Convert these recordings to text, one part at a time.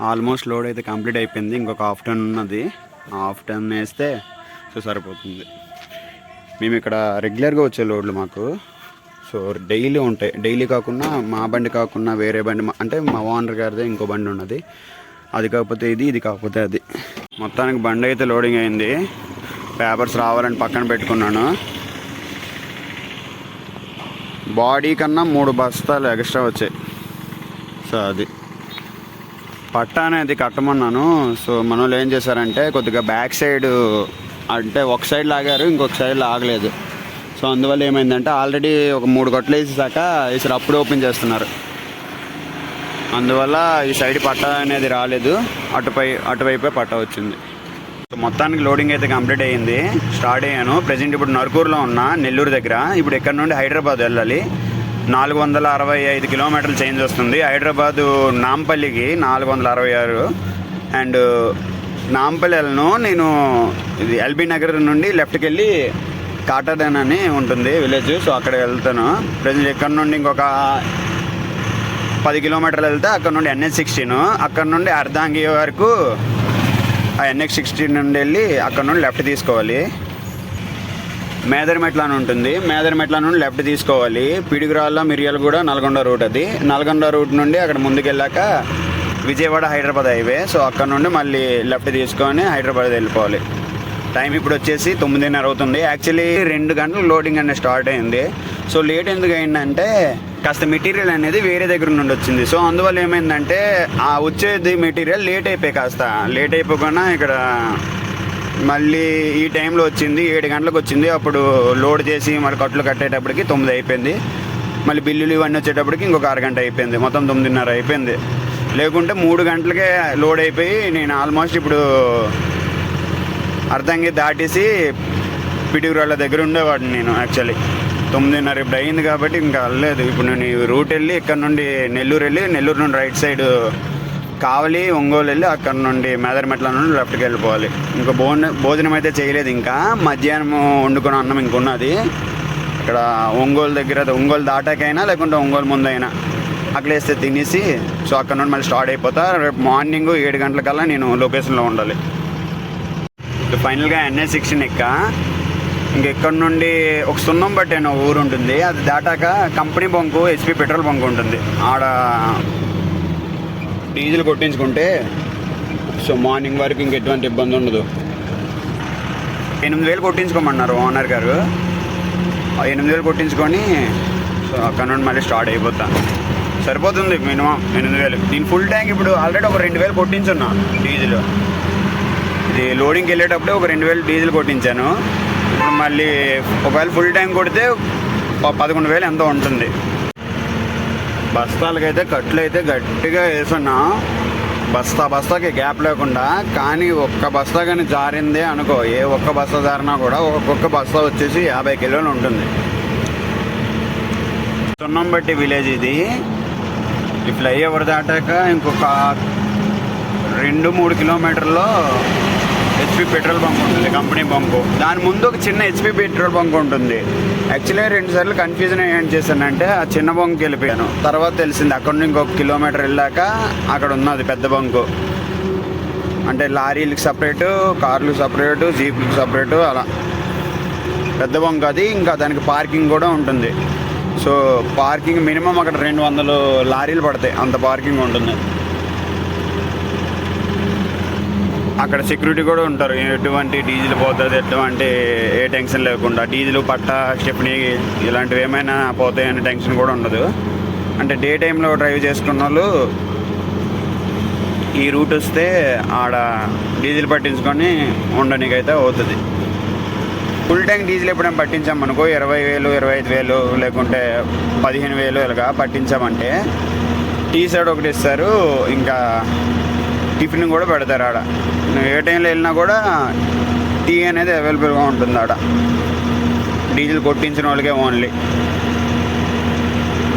Almost load అయితే complete అయిపోయింది. ఇంకొక హాఫ్ టన్ ఉన్నది. హాఫ్ టన్ వేస్తే సో సరిపోతుంది. మేము ఇక్కడ రెగ్యులర్గా వచ్చే లోడ్లు మాకు. సో డైలీ ఉంటాయి. డైలీ కాకుండా మా బండి కాకుండా వేరే బండి మా- అంటే మా ఓనర్ గారిదే ఇంకో బండి ఉన్నది. అది కాకపోతే ఇది ఇది కాకపోతే అది. మొత్తానికి బండి అయితే లోడింగ్ అయింది. పేపర్స్ రావాలని పక్కన పెట్టుకున్నాను. బాడీ కన్నా మూడు బస్తాలు ఎక్స్ట్రా వచ్చాయి. సో అది. పట్ట అనేది కట్టమన్నాను. సో మన వాళ్ళు ఏం చేశారంటే కొద్దిగా బ్యాక్ సైడ్ అంటే ఒక సైడ్ లాగారు ఇంకొక సైడ్ లాగలేదు. సో అందువల్ల ఏమైందంటే ఆల్రెడీ ఒక మూడు గొట్టలు వేసేసాక ఈసారి అప్పుడు ఓపెన్ చేస్తున్నారు. అందువల్ల ఈ సైడ్ పట్ట అనేది రాలేదు అటుపై అటువైపే పట్ట వచ్చింది. మొత్తానికి లోడింగ్ అయితే కంప్లీట్ అయ్యింది. స్టార్ట్ అయ్యాను. ప్రజెంట్ ఇప్పుడు నరుకూరులో ఉన్నా నెల్లూరు దగ్గర. ఇప్పుడు ఇక్కడ నుండి హైదరాబాద్ వెళ్ళాలి. నాలుగు వందల అరవై ఐదు కిలోమీటర్లు చేంజ్ వస్తుంది. హైదరాబాదు నాంపల్లికి నాలుగు వందల అరవై ఆరు. అండ్ నాంపల్లి వెళ్ళను నేను ఇది ఎల్బీ నగర్ నుండి లెఫ్ట్కి వెళ్ళి కాటాడన్ అని ఉంటుంది విలేజ్. సో అక్కడ వెళ్తాను. ప్రజెంట్ ఇక్కడ నుండి ఇంకొక పది కిలోమీటర్లు వెళ్తే అక్కడ నుండి ఎన్హెచ్ సిక్స్టీన్ అక్కడ నుండి అర్ధాంగి వరకు ఆ ఎన్హెచ్ సిక్స్టీన్ నుండి వెళ్ళి అక్కడ నుండి లెఫ్ట్ తీసుకోవాలి. మేదరమెట్ల అని ఉంటుంది. మేదరమెట్ల నుండి లెఫ్ట్ తీసుకోవాలి. పిడిగురాళ్ళ మిరియాల కూడా నల్గొండ రూట్ అది. నల్గొండ రూట్ నుండి అక్కడ ముందుకెళ్ళాక విజయవాడ హైదరాబాద్ హైవే. సో అక్కడ నుండి మళ్ళీ లెఫ్ట్ తీసుకొని హైదరాబాద్ వెళ్ళిపోవాలి. టైం ఇప్పుడు వచ్చేసి తొమ్మిదిన్నర అవుతుంది. యాక్చువల్లీ రెండు గంటలు లోడింగ్ అనేది స్టార్ట్ అయింది. సో లేట్ ఎందుకు అయిందంటే కాస్త మెటీరియల్ అనేది వేరే దగ్గర నుండి వచ్చింది. సో అందువల్ల ఏమైందంటే ఆ వచ్చేది మెటీరియల్ లేట్ అయిపోయి కాస్త. లేట్ అయిపోకుండా ఇక్కడ మళ్ళీ ఈ టైంలో వచ్చింది ఏడు గంటలకు వచ్చింది. అప్పుడు లోడ్ చేసి మరి కట్లు కట్టేటప్పటికి తొమ్మిది అయిపోయింది. మళ్ళీ బిల్లులు ఇవన్నీ వచ్చేటప్పటికి ఇంకొక అరగంట అయిపోయింది. మొత్తం తొమ్మిదిన్నర అయిపోయింది. లేకుంటే మూడు గంటలకే లోడ్ అయిపోయి నేను ఆల్మోస్ట్ ఇప్పుడు అర్థంగా దాటేసి పిటిగురాళ్ళ దగ్గర ఉండేవాడిని నేను యాక్చువల్లీ. తొమ్మిదిన్నర ఇప్పుడు అయింది కాబట్టి ఇంకా వెళ్ళలేదు ఇప్పుడు నేను రూట్ వెళ్ళి ఇక్కడ నుండి నెల్లూరు వెళ్ళి నెల్లూరు నుండి రైట్ సైడ్ కావలి ఒంగోలు వెళ్ళి అక్కడ నుండి మెదర్మెట్ల నుండి లెఫ్ట్కి వెళ్ళిపోవాలి. ఇంకా భోజన భోజనం అయితే చేయలేదు ఇంకా. మధ్యాహ్నం వండుకున్న అన్నం ఇంకున్నది. ఇక్కడ ఒంగోలు దగ్గర ఒంగోలు దాటాకైనా లేకుంటే ఒంగోలు ముందైనా. అక్కడ వేస్తే తినేసి సో అక్కడ నుండి మళ్ళీ స్టార్ట్ అయిపోతా. రేపు మార్నింగ్ ఏడు గంటలకల్లా నేను లొకేషన్లో ఉండాలి. ఫైనల్గా ఎన్ఏ సిక్స్టీన్ ఎక్క. ఇంకెక్కడ నుండి ఒక సున్నం బట్టి ఊరు ఉంటుంది అది దాటాక company bunk SP petrol bunk ఉంటుంది. ఆడ డీజిల్ కొట్టించుకుంటే సో మార్నింగ్ వరకు ఇంక ఎటువంటి ఇబ్బంది ఉండదు. ఎనిమిది వేలు కొట్టించుకోమన్నారు ఓనర్ గారు. ఎనిమిది వేలు కొట్టించుకొని సో అక్కడ నుండి మళ్ళీ స్టార్ట్ అయిపోతాను సరిపోతుంది మినిమం ఎనిమిది వేలు. దీని ఫుల్ ట్యాంక్ ఇప్పుడు ఆల్రెడీ ఒక రెండు వేలు కొట్టించున్నా డీజిల్. ఇది లోడింగ్కి వెళ్ళేటప్పుడే ఒక రెండు వేలు డీజిల్ కొట్టించాను. ఇప్పుడు మళ్ళీ ఒకవేళ ఫుల్ ట్యాంక్ కొడితే పదకొండు వేలు ఎంతో ఉంటుంది. బస్తాలకైతే కట్లు అయితే గట్టిగా వేసున్నా. బస్తా బస్తాకి గ్యాప్ లేకుండా కానీ ఒక్క బస్తా కానీ జారిందే అనుకో. ఏ ఒక్క బస్తా జారినా కూడా ఒక్కొక్క బస్తా వచ్చేసి యాభై కిలోలు ఉంటుంది. సున్నంబట్టి విలేజ్ ఇది. ఈ ఫ్లైఓవర్ దాటాక ఇంకొక రెండు మూడు కిలోమీటర్లో హెచ్పి పెట్రోల్ బంక్ ఉంటుంది కంపెనీ బంకు. దాని ముందు ఒక చిన్న హెచ్పి పెట్రోల్ బంక్ ఉంటుంది. యాక్చువల్లీ రెండు సార్లు కన్ఫ్యూజన్ ఏం చేశానంటే ఆ చిన్న బంక్కి వెళ్ళిపోయాను. తర్వాత తెలిసింది అక్కడ నుండి ఇంకొక కిలోమీటర్ వెళ్ళాక అక్కడ ఉన్నది పెద్ద బంకు. అంటే లారీలకు సపరేటు కార్లకు సపరేటు జీప్లకు సపరేటు అలా. పెద్ద బంక్ అది ఇంకా దానికి పార్కింగ్ కూడా ఉంటుంది. సో పార్కింగ్ మినిమం అక్కడ రెండు వందలు లారీలు పడతాయి. అంత పార్కింగ్ ఉంటుంది. అక్కడ సెక్యూరిటీ కూడా ఉంటారు. ఎటువంటి డీజిల్ పోతుంది ఎటువంటి ఏ టెన్షన్ లేకుండా. డీజిల్ పట్ట స్టెప్ని ఇలాంటివి ఏమైనా పోతాయనే టెన్షన్ కూడా ఉండదు. అంటే డే టైంలో డ్రైవ్ చేసుకున్న వాళ్ళు ఈ రూట్ వస్తే ఆడ డీజిల్ పట్టించుకొని ఉండడానికైతే అవుతుంది. ఫుల్ ట్యాంక్ డీజిల్ ఎప్పుడైనా పట్టించామనుకో ఇరవై వేలు ఇరవై ఐదు వేలు లేకుంటే పదిహేను వేలు ఇలాగా పట్టించామంటే టీ సైడ్ ఒకటి ఇస్తారు. ఇంకా టిఫిన్ కూడా పెడతారు ఆడ. నువ్వు ఏ టైంలో వెళ్ళినా కూడా టీ అనేది అవైలబుల్గా ఉంటుంది ఆడ. డీజిల్ కొట్టించిన వాళ్ళకే ఓన్లీ.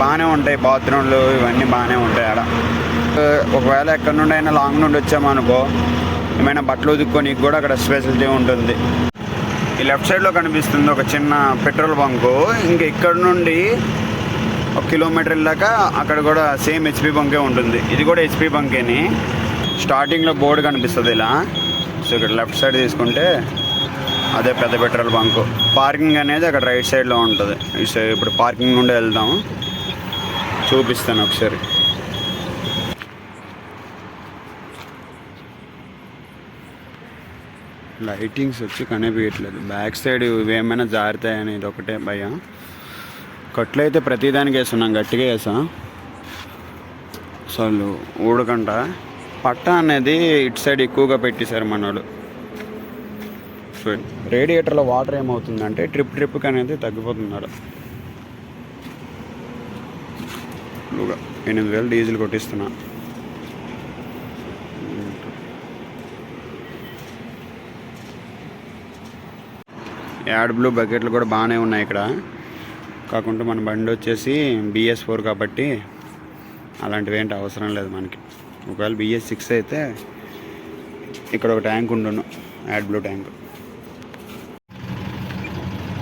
బాగానే ఉంటాయి బాత్రూమ్లు ఇవన్నీ బాగానే ఉంటాయి ఆడ. ఒకవేళ ఎక్కడి నుండి అయినా లాంగ్ నుండి వచ్చామనుకో ఏమైనా బట్టలు ఉదుక్కొని కూడా అక్కడ స్పెషాలిటీ ఉంటుంది. ఈ లెఫ్ట్ సైడ్లో కనిపిస్తుంది ఒక చిన్న పెట్రోల్ బంకు. ఇంకా ఇక్కడ నుండి ఒక కిలోమీటర్ వెళ్ళాక అక్కడ కూడా సేమ్ హెచ్పి బంకే ఉంటుంది. ఇది కూడా హెచ్పి బంకేని. స్టార్టింగ్లో బోర్డు కనిపిస్తుంది ఇలా. సో ఇక్కడ లెఫ్ట్ సైడ్ తీసుకుంటే అదే పెద్ద పెట్రోల్ బంక్. పార్కింగ్ అనేది అక్కడ రైట్ సైడ్లో ఉంటుంది. ఈ సైడ్ ఇప్పుడు పార్కింగ్ నుండి వెళ్దాం. చూపిస్తాను ఒకసారి. లైటింగ్స్ వచ్చి కనిపించట్లేదు. బ్యాక్ సైడ్ ఇవి ఏమైనా జారుతాయని ఇది ఒకటే భయం. కట్లు అయితే ప్రతిదానికి వేస్తున్నాం గట్టిగా వేసాం. అసలు ఊడకంట పట్ట అనేది ఇటు సైడ్ ఎక్కువగా పెట్టేశారు మనోడు సో రేడియేటర్లో వాటర్ ఏమవుతుందంటే ట్రిప్ ట్రిప్కి అనేది తగ్గిపోతున్నాడు ఎనిమిది వేలు డీజిల్ కొట్టిస్తున్నా. యాడ్ బ్లూ బకెట్లు కూడా బాగానే ఉన్నాయి ఇక్కడ. కాకుండా మన బండి వచ్చేసి బిఎస్ ఫోర్ కాబట్టి అలాంటివి ఏంటి అవసరం లేదు మనకి. ఒకవేళ బిఎస్ సిక్స్ అయితే ఇక్కడ ఒక ట్యాంక్ ఉండును యాడ్ బ్లూ ట్యాంక్.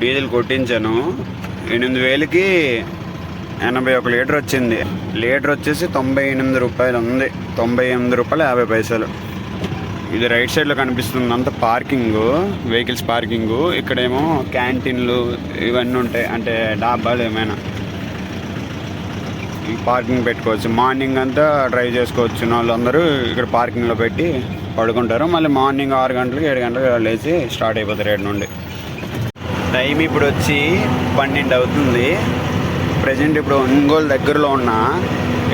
డీజిల్ కొట్టించాను. ఎనిమిది వేలకి ఎనభై ఒక లీటర్ వచ్చింది. లీటర్ వచ్చేసి తొంభై ఎనిమిది రూపాయలు ఉంది. తొంభై ఎనిమిది రూపాయలు యాభై పైసలు. ఇది రైట్ సైడ్లో కనిపిస్తుంది. అంత పార్కింగ్ వెహికల్స్ పార్కింగ్. ఇక్కడేమో క్యాంటీన్లు ఇవన్నీ ఉంటాయి. అంటే డాబాలు ఏమైనా. పార్కింగ్ పెట్టుకోవచ్చు. మార్నింగ్ అంతా డ్రైవ్ చేసుకోవచ్చు వాళ్ళందరూ. ఇక్కడ పార్కింగ్లో పెట్టి పడుకుంటారు. మళ్ళీ మార్నింగ్ ఆరు గంటలకు ఏడు గంటలకు లేచి స్టార్ట్ అయిపోతారు ఏడు నుండి. టైం ఇప్పుడు వచ్చి పన్నెండు అవుతుంది. ప్రజెంట్ ఇప్పుడు ఒంగోలు దగ్గరలో ఉన్నా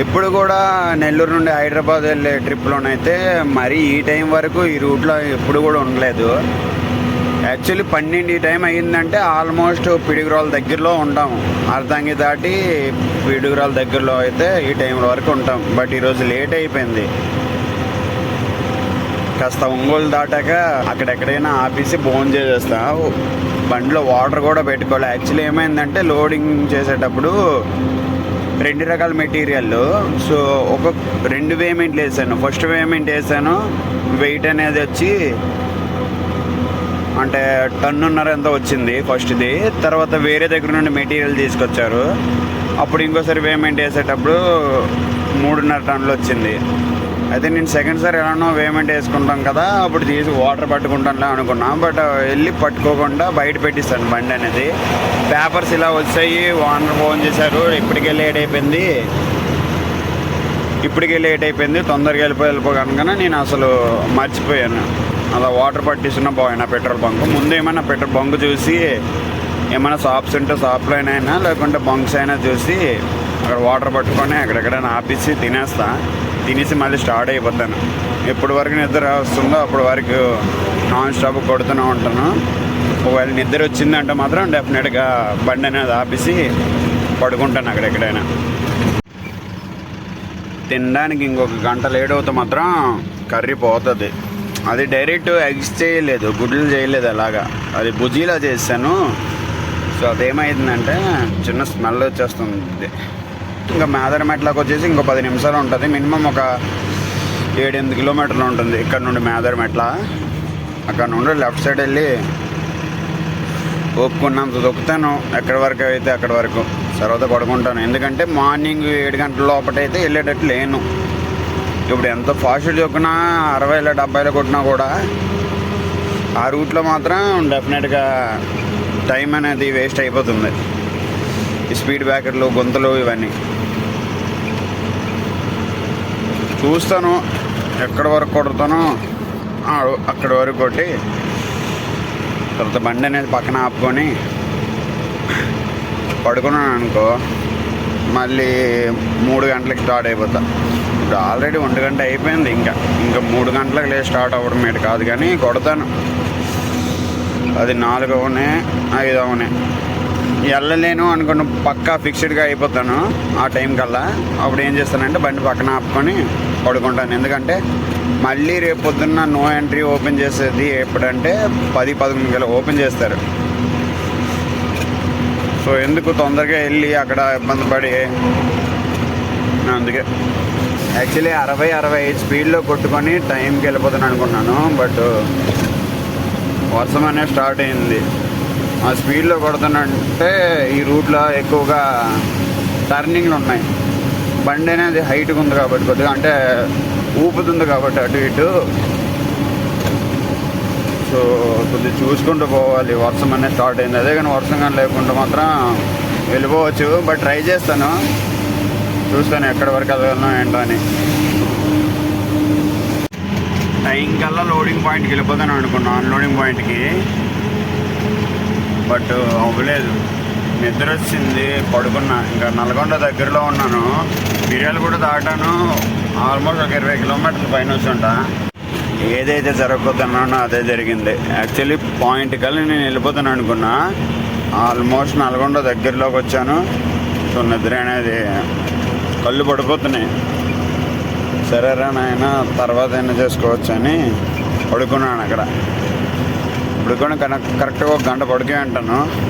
ఇప్పుడు కూడా నెల్లూరు నుండి హైదరాబాద్ వెళ్ళే ట్రిప్లోనైతే మరి ఈ టైం వరకు ఈ రూట్లో ఎప్పుడు కూడా ఉండలేదు. యాక్చువల్లీ పన్నెండు ఈ టైం అయ్యిందంటే ఆల్మోస్ట్ పిడుగురాల దగ్గరలో ఉంటాం. అర్ధాంగి దాటి పిడుగురాల దగ్గరలో అయితే ఈ టైం వరకు ఉంటాం. బట్ ఈరోజు లేట్ అయిపోయింది. కాస్త ఒంగోలు దాటాక అక్కడెక్కడైనా ఆపేసి భోజనం చేసేస్తా. బండిలో వాటర్ కూడా పెట్టుకోవాలి. యాక్చువల్లీ ఏమైందంటే లోడింగ్ చేసేటప్పుడు రెండు రకాల మెటీరియల్. సో ఒక రెండు పేమెంట్లు వేసాను. ఫస్ట్ పేమెంట్ వేసాను. వెయిట్ అనేది వచ్చి అంటే టన్నున్నర ఎంత వచ్చింది ఫస్ట్ది తర్వాత వేరే దగ్గర నుండి మెటీరియల్ తీసుకొచ్చారు. అప్పుడు ఇంకోసారి పేమెంట్ వేసేటప్పుడు మూడున్నర టన్నులు వచ్చింది. అయితే నేను సెకండ్ సార్ ఎలానో పేమెంట్ వేసుకుంటాం కదా అప్పుడు తీసి వాటర్ పట్టుకుంటానులే అనుకున్నా. బట్ వెళ్ళి పట్టుకోకుండా బయట పెట్టిస్తాను బండి అనేది. పేపర్స్ ఇలా వచ్చాయి ఓనర్ ఫోన్ చేశారు ఇప్పటికే లేట్ అయిపోయింది. ఇప్పటికే లేట్ అయిపోయింది తొందరగా వెళ్ళిపో వెళ్ళిపో కనుక నేను అసలు మర్చిపోయాను. అలా వాటర్ పట్టిస్తున్న పోయినా పెట్రోల్ బంక్. ముందు ఏమైనా పెట్రోల్ బంక్ చూసి ఏమైనా షాప్స్ ఉంటే షాప్లో అయినా లేకుంటే బంక్స్ అయినా చూసి అక్కడ వాటర్ పట్టుకొని ఎక్కడెక్కడైనా ఆపేసి తినేస్తా. తినేసి మళ్ళీ స్టార్ట్ అయిపోతాను. ఎప్పటి వరకు నిద్ర వస్తుందో అప్పటి వరకు నాన్ స్టాప్ కొడుతూనే ఉంటాను ఒకవేళ నిద్ర వచ్చిందంటే మాత్రం డెఫినెట్గా బండి అనేది ఆపేసి పడుకుంటాను అక్కడెక్కడైనా. తినడానికి ఇంకొక గంట లేట్ అవుతే మాత్రం కర్రీ పోతుంది. అది డైరెక్ట్ ఎగ్స్ చేయలేదు గుడ్లు చేయలేదు అలాగా. అది బుజీలా చేశాను. సో అదేమైందంటే చిన్న స్మెల్ వచ్చేస్తుంది. ఇంకా మేదరమెట్లకు వచ్చేసి ఇంకో పది నిమిషాలు ఉంటుంది. మినిమం ఒక ఏడెనిమిది కిలోమీటర్లు ఉంటుంది ఇక్కడ నుండి మేదరమెట్ల అక్కడ నుండి లెఫ్ట్ సైడ్ వెళ్ళి ఒప్పుకున్నంత దొక్కుతాను. ఎక్కడి వరకు అయితే అక్కడి వరకు. తర్వాత పడుకుంటాను. ఎందుకంటే మార్నింగ్ ఏడు గంటల లోపటైతే వెళ్ళేటట్టు లేను. ఇప్పుడు ఎంత ఫాస్ట్ చొప్పున అరవైలో డెబ్బైలో కొట్టినా కూడా ఆ రూట్లో మాత్రం డెఫినెట్గా టైం అనేది వేస్ట్ అయిపోతుంది. ఈ స్పీడ్ బ్రేకర్లు గొంతులు ఇవన్నీ. చూస్తాను ఎక్కడి వరకు కొడతానో అక్కడి వరకు కొట్టి తర్వాత బండి అనేది పక్కన ఆపుకొని పడుకున్నాను అనుకో మళ్ళీ మూడు గంటలకి స్టార్ట్ అయిపోతా. ఇప్పుడు ఆల్రెడీ ఒంటి గంట అయిపోయింది ఇంకా. ఇంకా మూడు గంటలకు లేదు స్టార్ట్ అవ్వడం ఏంటి కాదు కానీ కొడతాను. అది నాలుగు ఐదవనే. ఐదు వెళ్ళలేను అనుకున్న పక్కా ఫిక్స్డ్గా అయిపోతాను ఆ టైం కల్లా. అప్పుడు ఏం చేస్తానంటే బండి పక్కన ఆపుకొని పడుకుంటాను. ఎందుకంటే మళ్ళీ రేపు పొద్దున్న నో ఎంట్రీ ఓపెన్ చేసేది ఎప్పుడంటే పది పదకొండు గల ఓపెన్ చేస్తారు. సో ఎందుకు తొందరగా వెళ్ళి అక్కడ ఇబ్బంది పడి? అందుకే. యాక్చువల్లీ అరవై అరవై ఐదు స్పీడ్లో కొట్టుకొని టైంకి వెళ్ళిపోతాను అనుకున్నాను బట్ వర్షం అనేది స్టార్ట్ అయింది. ఆ స్పీడ్లో కొడుతున్నంటే ఈ రూట్లో ఎక్కువగా టర్నింగ్లు ఉన్నాయి. బండి అనేది హైట్గా ఉంది కాబట్టి కొద్దిగా అంటే ఊపుతుంది కాబట్టి అటు ఇటు. సో కొద్దిగా చూసుకుంటూ పోవాలి. వర్షం అనేది స్టార్ట్ అయింది. అదే కానీ వర్షం కానీ లేకుండా మాత్రం వెళ్ళిపోవచ్చు. బట్ ట్రై చేస్తాను. చూస్తాను ఎక్కడి వరకు వెళ్ళగలను ఏంటో అని. టైం కల్లా లోడింగ్ పాయింట్కి వెళ్ళిపోతాను అనుకున్నాను అన్లోడింగ్ పాయింట్కి బట్ అవ్వలేదు. నిద్ర వచ్చింది. పడుకున్నా. ఇంకా నల్గొండ దగ్గరలో ఉన్నాను. మిరియాలు కూడా దాటాను. ఆల్మోస్ట్ ఒక ఇరవై కిలోమీటర్ల పైన వచ్చి ఉంటా ఏదైతే జరగబోతున్నానో అదే జరిగింది. యాక్చువల్లీ పాయింట్ కల్లా నేను వెళ్ళిపోతాను అనుకున్నా. ఆల్మోస్ట్ నల్గొండ దగ్గరలోకి వచ్చాను. సో నిద్ర అనేది కళ్ళు పడిపోతున్నాయి. సరేరా నాయన తర్వాత అయినా చేసుకోవచ్చు అని పడుకున్నాను అక్కడ. పడుకొని కనెక్ట్ కరెక్ట్గా ఒక గంట పడుకే అంటాను.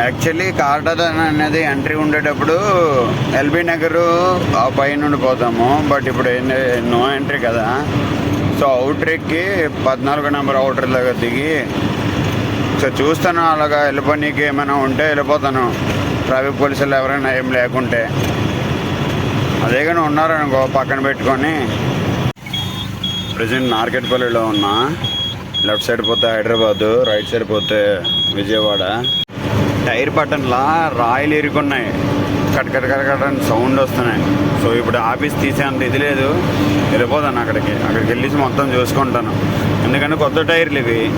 యాక్చువల్లీ కార్డన్ అనేది ఎంట్రీ ఉండేటప్పుడు ఎల్బీ నగరు ఆ పై నుండి పోతాము. బట్ ఇప్పుడు ఏంటి నో ఎంట్రీ కదా. సో అవుటర్ ఎక్కి పద్నాలుగు నెంబర్ అవుటర్ దగ్గర దిగి సో చూస్తాను అలాగా వెళ్ళిపోనీకి ఏమైనా ఉంటే వెళ్ళిపోతాను. ట్రాఫిక్ పోలీసులు ఎవరైనా ఏం లేకుంటే. అదే కానీ ఉన్నారనుకో పక్కన పెట్టుకొని. ప్రజెంట్ నార్కెట్పల్లిలో ఉన్నా లెఫ్ట్ సైడ్ పోతే హైదరాబాదు రైట్ సైడ్ పోతే విజయవాడ. టైర్ బటన్లా రాయిలు ఇరుకున్నాయి. కట్ కట్ కట్ కట్ అని సౌండ్ వస్తున్నాయి. సో ఇప్పుడు ఆఫీస్ తీసేంత ఇది లేదు. వెళ్ళిపోతాను అక్కడికి. అక్కడికి వెళ్ళేసి మొత్తం చూసుకుంటాను. ఎందుకంటే కొత్త టైర్లు ఇవి.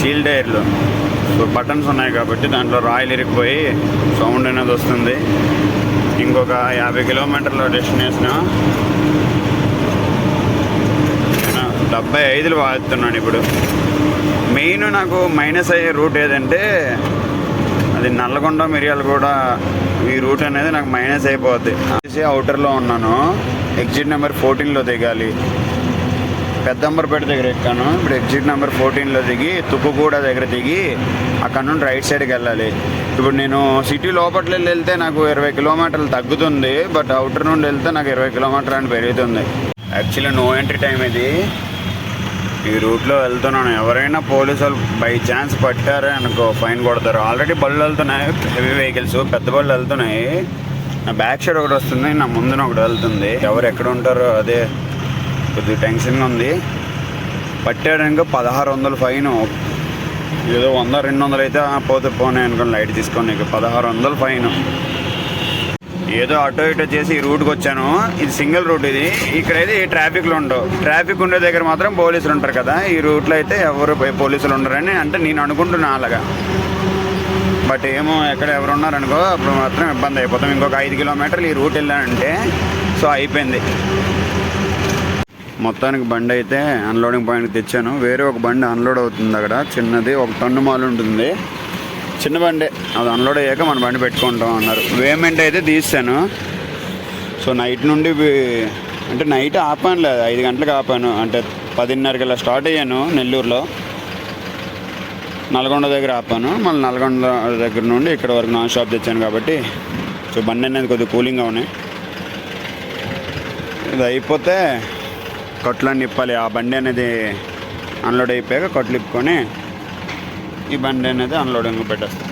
సీల్ టైర్లు. సో బటన్స్ ఉన్నాయి కాబట్టి దాంట్లో రాయిలు ఇరిగిపోయి సౌండ్ అనేది వస్తుంది. ఇంకొక యాభై కిలోమీటర్ల డెస్టినేషన్. డెబ్బై ఐదులు వాడుతున్నాను ఇప్పుడు. మెయిన్ నాకు మైనస్ అయ్యే రూట్ ఏదంటే అది నల్లగొండ మిరియాలు కూడా ఈ రూట్ అనేది నాకు మైనస్ అయిపోద్ది. అవుటర్లో ఉన్నాను. ఎగ్జిట్ నెంబర్ ఫోర్టీన్లో దిగాలి. పెద్దంబర్పేట దగ్గర ఎక్కాను. ఇప్పుడు ఎగ్జిట్ నెంబర్ ఫోర్టీన్లో దిగి తుక్కుగూడ దగ్గర దిగి అక్కడ నుండి రైట్ సైడ్కి వెళ్ళాలి. ఇప్పుడు నేను సిటీ లోపల వెళ్తే నాకు ఇరవై కిలోమీటర్లు తగ్గుతుంది బట్ అవుటర్ నుండి వెళ్తే నాకు ఇరవై కిలోమీటర్ అని పెరుగుతుంది. యాక్చువల్లీ నో ఎంట్రీ టైం ఇది. ఈ రూట్లో వెళ్తున్నాను. ఎవరైనా పోలీసులు బై ఛాన్స్ పట్టారే అనుకో ఫైన్ కొడతారు. ఆల్రెడీ బళ్ళు వెళ్తున్నాయి హెవీ వెహికల్స్ పెద్ద బళ్ళు వెళ్తున్నాయి. నా బ్యాక్ సైడ్ ఒకటి వస్తుంది నా ముందున ఒకటి వెళ్తుంది. ఎవరు ఎక్కడ ఉంటారో అదే కొద్దిగా టెన్షన్గా ఉంది. పట్టాడనుకో పదహారు వందలు ఫైన్. ఏదో వంద రెండు వందలు అయితే పోతే పోనీ అనుకోని లైట్ తీసుకొని పదహారు వందలు ఫైన్. ఏదో అటో ఇటో చేసి ఈ రూట్కి వచ్చాను. ఇది సింగిల్ రూట్ ఇది. ఇక్కడైతే ఏ ట్రాఫిక్లు ఉండవు. ట్రాఫిక్ ఉండే దగ్గర మాత్రం పోలీసులు ఉంటారు కదా. ఈ రూట్లో అయితే ఎవరు పోలీసులు ఉండరని అంటే నేను అనుకుంటున్నా అలాగా. బట్ ఏమో ఎక్కడ ఎవరు ఉన్నారనుకో అప్పుడు మాత్రం ఇబ్బంది అయిపోతాం. ఇంకొక ఐదు కిలోమీటర్లు ఈ రూట్ వెళ్ళానంటే సో అయిపోయింది. మొత్తానికి బండి అయితే అన్లోడింగ్ పాయింట్కి తెచ్చాను. వేరే ఒక బండి అన్లోడ్ అవుతుంది అక్కడ. చిన్నది ఒక టన్ను మాల్ ఉంటుంది. చిన్న బండి. అది అన్లోడ్ అయ్యాక మన బండి పెట్టుకుంటాం అన్నారు. పేమెంట్ అయితే తీస్తాను. సో నైట్ నుండి అంటే నైట్ ఆపాను లేదు. ఐదు గంటలకు ఆపాను. అంటే పదిన్నరకి ఇలా స్టార్ట్ అయ్యాను నెల్లూరులో. నల్గొండ దగ్గర ఆపాను. మళ్ళీ నల్గొండ దగ్గర నుండి ఇక్కడ వరకు నాన్ షాప్ తెచ్చాను కాబట్టి సో బండి అనేది కొద్దిగా కూలింగ్గా ఉన్నాయి. ఇది అయిపోతే కొట్లన్నీ నిప్పాలి ఆ బండి అనేది అన్లోడ్ అయిపోయాక కొట్లు ఇప్పుకొని ఈ బండి అనేది అన్లోడింగ్ పెట్టేస్తాం.